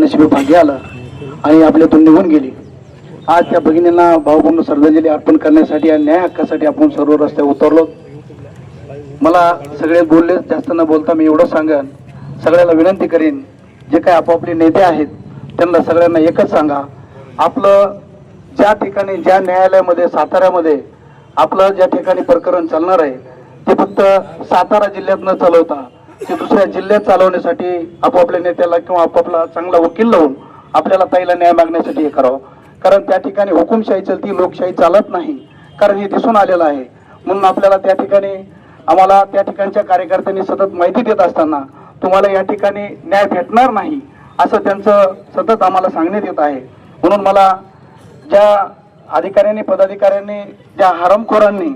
नशिबी भाग्य आलं आणि आपल्यातून निघून गेली. आज त्या भगिनींना भावपूर्ण श्रद्धांजली अर्पण करण्यासाठी आणि न्याय हक्कासाठी आपण सर्व रस्त्यावर उतरलो. मला सगळे बोलले जास्त न बोलता मी एवढं सांगेन. सगळ्याला विनंती करीन जे काय आपापले नेते आहेत त्यांना सगळ्यांना एकच सांगा. आपलं ज्या ठिकाणी ज्या न्यायालयामध्ये साताऱ्यामध्ये आपलं ज्या ठिकाणी प्रकरण चालणार आहे ते फक्त सातारा जिल्ह्यात न चालवता. ते दुसऱ्या जिल्ह्यात चालवण्यासाठी आपापल्या नेत्याला किंवा आपापला चांगला वकील लावून आपल्याला ताईला न्याय मागण्यासाठी हे करावं. कारण त्या ठिकाणी हुकुमशाही चलती लोकशाही चालत नाही. कारण हे दिसून आलेलं आहे. म्हणून आपल्याला त्या ठिकाणी आम्हाला त्या ठिकाणच्या कार्यकर्त्यांनी सतत माहिती देत असताना तुम्हाला या ठिकाणी न्याय भेटणार नाही असं त्यांचं सतत आम्हाला सांगण्यात येत आहे. म्हणून मला ज्या अधिकाऱ्यांनी पदाधिकाऱ्यांनी ज्या हरमखोरांनी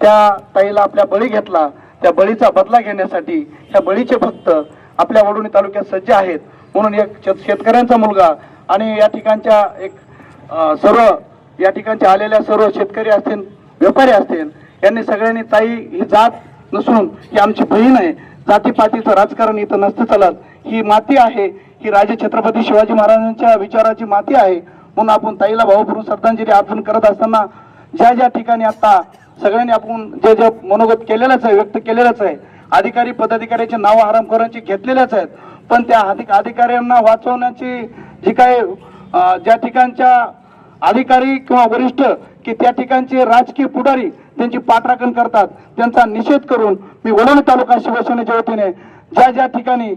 त्या ताईला आपल्या बळी घेतला त्या बळीचा बदला घेण्यासाठी त्या बळीचे भक्त आपल्या वडोणी तालुक्यात सज्ज आहेत. म्हणून एक शेत- शेतकऱ्यांचा मुलगा आणि या ठिकाणच्या एक सर्व या ठिकाणच्या आलेल्या सर्व शेतकरी असतील व्यापारी असतील यांनी सगळ्यांनी ताई ही जात नसून ही आमची बहीण आहे. जातीपातीचं राजकारण इथं नसतं चालत. ही माती आहे. ही राजे छत्रपती शिवाजी महाराजांच्या विचाराची माती आहे. म्हणून आपण ताईला भावपूर्ण श्रद्धांजली अर्पण करत असताना ज्या ज्या ठिकाणी आता सगळ्यांनी आपण जे जे मनोगत केलेलंच आहे व्यक्त केलेलंच आहे अधिकारी पदाधिकाऱ्याचे नाव करण्याची घेतलेलेच आहेत पण त्या अधिक अधिकाऱ्यांना वाचवण्याची जी काय ज्या ठिकाणच्या अधिकारी किंवा वरिष्ठ की त्या ठिकाणचे राजकीय पुढारी त्यांची पाठराखण करतात त्यांचा निषेध करून मी वडोली तालुका शिवसेनेच्या वतीने ज्या ज्या ठिकाणी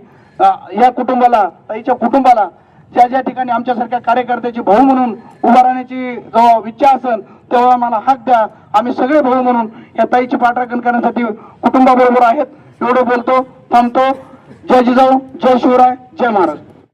या कुटुंबाला ताईच्या कुटुंबाला ज्या ज्या ठिकाणी आमच्यासारख्या कार्यकर्त्याची भाऊ म्हणून उभा राहण्याची जेव्हा इच्छा असेल तेव्हा मला हाक द्या. आम्ही सगळे भाऊ म्हणून या ताईची पाठराखण करण्यासाठी कुटुंबाबरोबर आहेत. एवढं बोलतो थांबतो. जय जिजाऊ जय शिवराय जय महाराज.